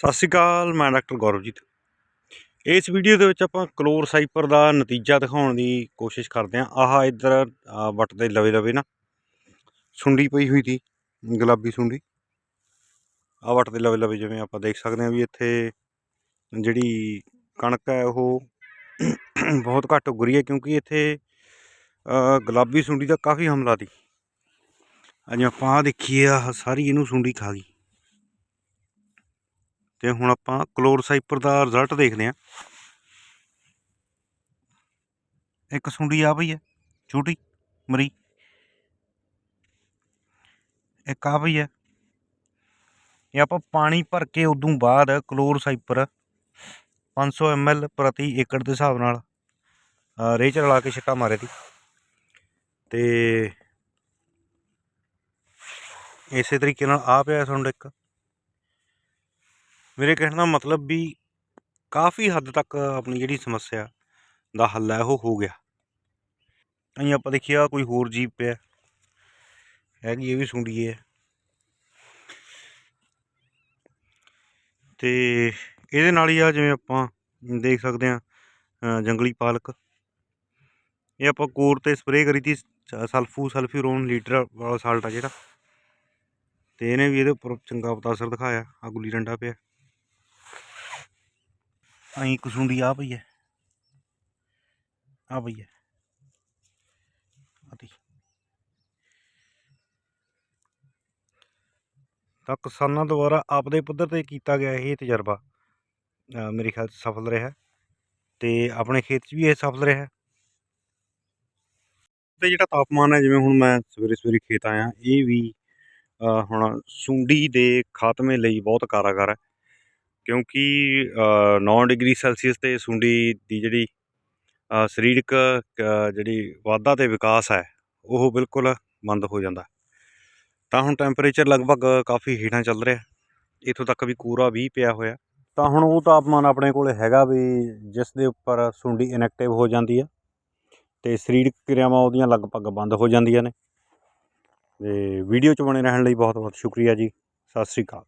ਸਤਿ ਸ਼੍ਰੀ ਅਕਾਲ, ਮੈਂ ਡਾਕਟਰ ਗੌਰਵਜੀਤ। ਇਸ ਵੀਡੀਓ ਦੇ ਵਿੱਚ ਆਪਾਂ ਕਲੋਰ ਸਾਈਪਰ ਦਾ ਨਤੀਜਾ ਦਿਖਾਉਣ ਦੀ ਕੋਸ਼ਿਸ਼ ਕਰਦੇ ਹਾਂ। ਆਹ ਇੱਧਰ, ਆਹ ਵੱਟ ਦੇ ਲਵੇ ਲਵੇ ਨਾ। ਸੁੰਡੀ ਪਈ ਹੋਈ ਸੀ, ਗੁਲਾਬੀ ਸੁੰਡੀ। ਆਹ ਵੱਟ ਦੇ ਲਵੇ ਲਵੇ ਜਿਵੇਂ ਆਪਾਂ ਦੇਖ ਸਕਦੇ ਹਾਂ ਵੀ ਇੱਥੇ ਜਿਹੜੀ ਕਣਕ ਹੈ, ਉਹ ਬਹੁਤ ਘੱਟ ਉੱਗ ਰਹੀ ਹੈ ਕਿਉਂਕਿ ਇੱਥੇ ਗੁਲਾਬੀ ਸੁੰਡੀ ਦਾ ਕਾਫੀ ਹਮਲਾ ਸੀ। ਅੱਜ ਆਪਾਂ ਆਹ ਦੇਖੀਏ, ਆਹ ਸਾਰੀ ਇਹਨੂੰ ਸੁੰਡੀ ਖਾ ਗਈ। ਤੇ ਹੁਣ ਆਪਾਂ ਕਲੋਰਸਾਈਪਰ ਦਾ ਰਿਜ਼ਲਟ ਦੇਖਦੇ ਹਾਂ। ਇੱਕ ਸੁੰਡੀ ਆ ਪਈ ਹੈ ਛੋਟੀ ਮਰੀ। ਇੱਕ ਆ ਪਈ ਹੈ। ਇਹ ਆਪਾਂ ਪਾਣੀ ਭਰ ਕੇ ਉਦੋਂ ਬਾਅਦ ਕਲੋਰਸਾਈਪਰ 500 ml ਪ੍ਰਤੀ ਏਕੜ ਦੇ ਹਿਸਾਬ ਨਾਲ ਅ, ਰੇਹ ਚ ਰਲਾ ਕੇ ਛਿੱਕਾ ਮਾਰੇ ਤੀ ਤੇ ਇਸੇ ਤਰੀਕੇ ਨਾਲ ਆ ਪਿਆ ਸੁੰਡ ਇੱਕ। ਮੇਰੇ ਕਹਿਣ ਦਾ ਮਤਲਬ ਵੀ ਕਾਫੀ ਹੱਦ ਤੱਕ ਆਪਣੀ ਜਿਹੜੀ ਸਮੱਸਿਆ ਦਾ ਹੱਲ ਹੈ, ਉਹ ਹੋ ਗਿਆ। ਅਸੀਂ ਆਪਾਂ ਦੇਖਿਆ ਕੋਈ ਹੋਰ ਜੀਪ ਪਿਆ। ਹੈਗੀ ਇਹ ਵੀ ਸੁੰਡੀ ਹੈ ਤੇ ਇਹਦੇ ਨਾਲ ਹੀ ਆ ਜਿਵੇਂ ਆਪਾਂ ਦੇਖ ਸਕਦੇ ਆ ਜੰਗਲੀ ਪਾਲਕ। ਇਹ ਆਪਾਂ ਕੋਰ ਤੇ ਸਪਰੇਅ ਕਰੀ ਤੀ ਸ- ਸਲਫੂ ਸਲਫਿਊਰੋਨ ਲੀਟਰ ਵਾਲਾ ਸਾਲਟ ਆ ਜਿਹੜਾ। ਤੇ ਇਹਨੇ ਵੀ ਇਹਦੇ ਉੱਪਰ ਚੰਗਾ ਅਸਰ ਦਿਖਾਇਆ ਆ ਗੁੱਲੀ ਡੰਡਾ ਪਿਆ। ਅਹੀਂ ਕਸੁੰਡੀ ਆ ਪਈ ਹੈ ਆ ਪਈ ਹੈ ਆਤੀ ਤਾਂ ਕਿਸਾਨਾਂ ਦੁਆਰਾ ਆਪਦੇ ਪੱਧਰ ਤੇ ਕੀਤਾ ਗਿਆ ਇਹ ਤਜਰਬਾ ਮੇਰੇ ਖਿਆਲ 'ਚ ਸਫਲ ਰਿਹਾ ਤੇ ਆਪਣੇ ਖੇਤ 'ਚ ਵੀ ਇਹ ਸਫਲ ਰਿਹਾ ਤੇ ਜਿਹੜਾ ਤਾਪਮਾਨ ਹੈ, ਜਿਵੇਂ ਹੁਣ ਮੈਂ ਸਵੇਰੇ ਸਵੇਰੇ ਖੇਤ ਆਇਆ, ਇਹ ਵੀ ਹੁਣ ਸੁੰਡੀ ਦੇ ਖਾਤਮੇ ਲਈ ਬਹੁਤ ਕਾਰਾਗਰ ਹੈ। ਕਿਉਂਕਿ 9 ਡਿਗਰੀ ਸੈਲਸੀਅਸ ਤੇ ਸੁੰਡੀ ਦੀ ਜਿਹੜੀ ਸਰੀਰਕ ਜਿਹੜੀ ਵਾਧਾ ਤੇ ਵਿਕਾਸ ਹੈ, ਉਹ ਬਿਲਕੁਲ ਬੰਦ ਹੋ ਜਾਂਦਾ। ਤਾਂ ਹੁਣ ਟੈਂਪਰੇਚਰ ਲਗਭਗ ਕਾਫੀ ਹੇਠਾਂ ਚੱਲ ਰਿਹਾ। ਇੱਥੋਂ ਤੱਕ ਵੀ ਕੂਰਾ ਵੀ ਪਿਆ ਹੋਇਆ। ਤਾਂ ਹੁਣ ਉਹ ਤਾਪਮਾਨ ਆਪਣੇ ਕੋਲ ਹੈਗਾ ਵੀ ਜਿਸ ਦੇ ਉੱਪਰ ਸੁੰਡੀ ਇਨੈਕਟਿਵ ਹੋ ਜਾਂਦੀ ਹੈ ਤੇ ਸਰੀਰਕ ਕਿਰਿਆਵਾਂ ਉਹਦੀਆਂ ਲਗਭਗ ਬੰਦ ਹੋ ਜਾਂਦੀਆਂ ਨੇ। ਤੇ ਵੀਡੀਓ 'ਚ ਬਣੇ ਰਹਿਣ ਲਈ ਬਹੁਤ ਬਹੁਤ ਸ਼ੁਕਰੀਆ ਜੀ। ਸਤਿ ਸ੍ਰੀ ਅਕਾਲ।